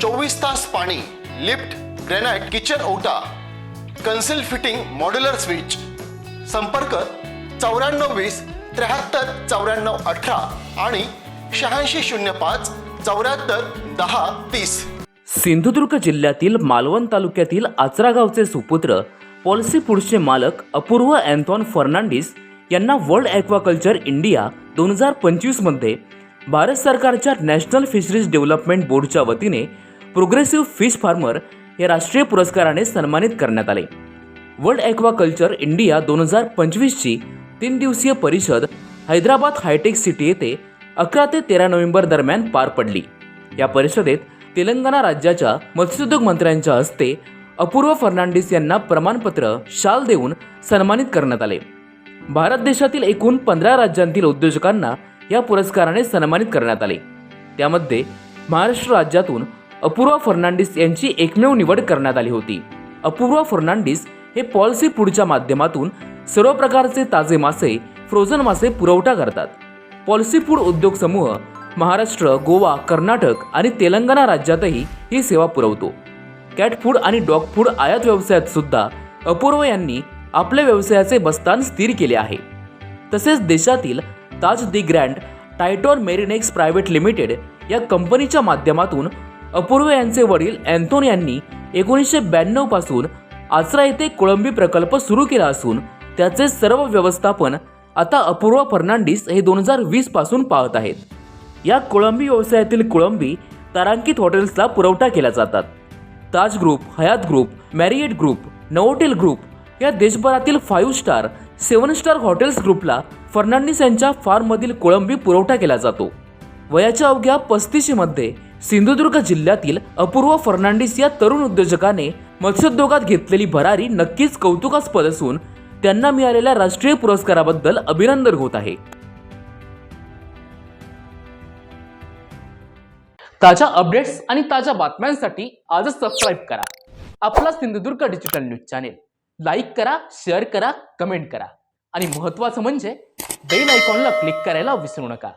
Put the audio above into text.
चोवीस तास पाणी लिफ्ट ग्रेनाइट किचन ओटा कन्सिल फिटिंग मॉड्युलर स्विच. संपर्क चौऱ्याण्णव वीस त्र्याहत्तर चौऱ्याण्णव अठरा आणि शहाऐंशी शून्य पाच चौऱ्याहत्तर दहा तीस. सिंधुदुर्ग जिल्ह्यातील मालवण तालुक्यातील आचरागावचे सुपुत्र पॉलिसी फूडचे मालक अपूर्व अँथॉन फर्नांडिस यांना वर्ल्ड ॲक्वाकल्चर इंडिया दोन हजार पंचवीसमध्ये भारत सरकारच्या नॅशनल फिशरीज डेव्हलपमेंट बोर्डच्या वतीने प्रोग्रेसिव्ह फिश फार्मर या राष्ट्रीय पुरस्काराने सन्मानित करण्यात आले. वर्ल्ड ॲक्वाकल्चर इंडिया दोन हजार पंचवीसची तीन दिवसीय परिषद हैदराबाद हायटेक सिटी येथे अकरा ते तेरा नोव्हेंबर दरम्यान पार पडली. या परिषदेत तेलंगणा राज्याच्या मत्स्योद्योग मंत्र्यांच्या हस्ते अपूर्व फर्नांडिस यांना प्रमाणपत्र शाल देऊन सन्मानित करण्यात आले. भारत देशातील एकूण पंधरा राज्यांतील उद्योजकांना या पुरस्काराने सन्मानित करण्यात आले. त्यामध्ये महाराष्ट्र राज्यातून अपूर्वा फर्नांडिस यांची एकमेव निवड करण्यात आली होती. अपूर्वा फर्नांडिस हे पॉलिसी फूडच्या माध्यमातून सर्व प्रकारचे ताजे मासे फ्रोझन मासे पुरवठा करतात. पॉलिसी फूड उद्योग समूह महाराष्ट्र गोवा कर्नाटक आणि तेलंगणा राज्यातही ही सेवा पुरवतो. कॅट फूड आणि डॉग फूड आयात व्यवसायात सुद्धा अपूर्व यांनी आपल्या व्यवसायाचे बस्तान स्थिर केले आहे. तसेच देशातील ताज दी ग्रँड टायटॉन मेरिनेक्स प्रायव्हेट लिमिटेड या कंपनीच्या माध्यमातून अपूर्व यांचे वडील अँथोन यांनी एकोणीसशे ब्याण्णवपासून आचरा येथे कोळंबी प्रकल्प सुरू केला असून त्याचे सर्व व्यवस्थापन आता अपूर्व फर्नांडिस हे दोन हजार वीसपासून पाहत आहेत. या कोळंबी व्यवसायातील कोळंबी तारांकित हॉटेल्सला पुरवठा केल्या जातात. Taj group Hyatt group Marriott group Novotel group या देशभरातील five star seven star hotels ग्रुपला फर्नांडिस यांच्या फार्ममधील कोळंबी पुरवठा केला जातो. वयाच्या अवघ्या पस्तीशीमध्ये सिंधुदुर्ग जिल्ह्यातील अपूर्व फर्नांडिस या तरुण उद्योजकाने मत्स्योद्योगात घेतलेली भरारी नक्कीच कौतुकास्पद असून त्यांना मिळालेल्या राष्ट्रीय पुरस्काराबद्दल अभिनंदन होत आहे. ताज्या अपडेट्स आणि ताज्या बातम्यांसाठी आजच सबस्क्राईब करा. आपला Sindhudurg digital news channel like करा शेअर करा कमेंट करा. आणि महत्त्वाचं म्हणजे बेल आयकॉनला क्लिक करायला विसरू नका.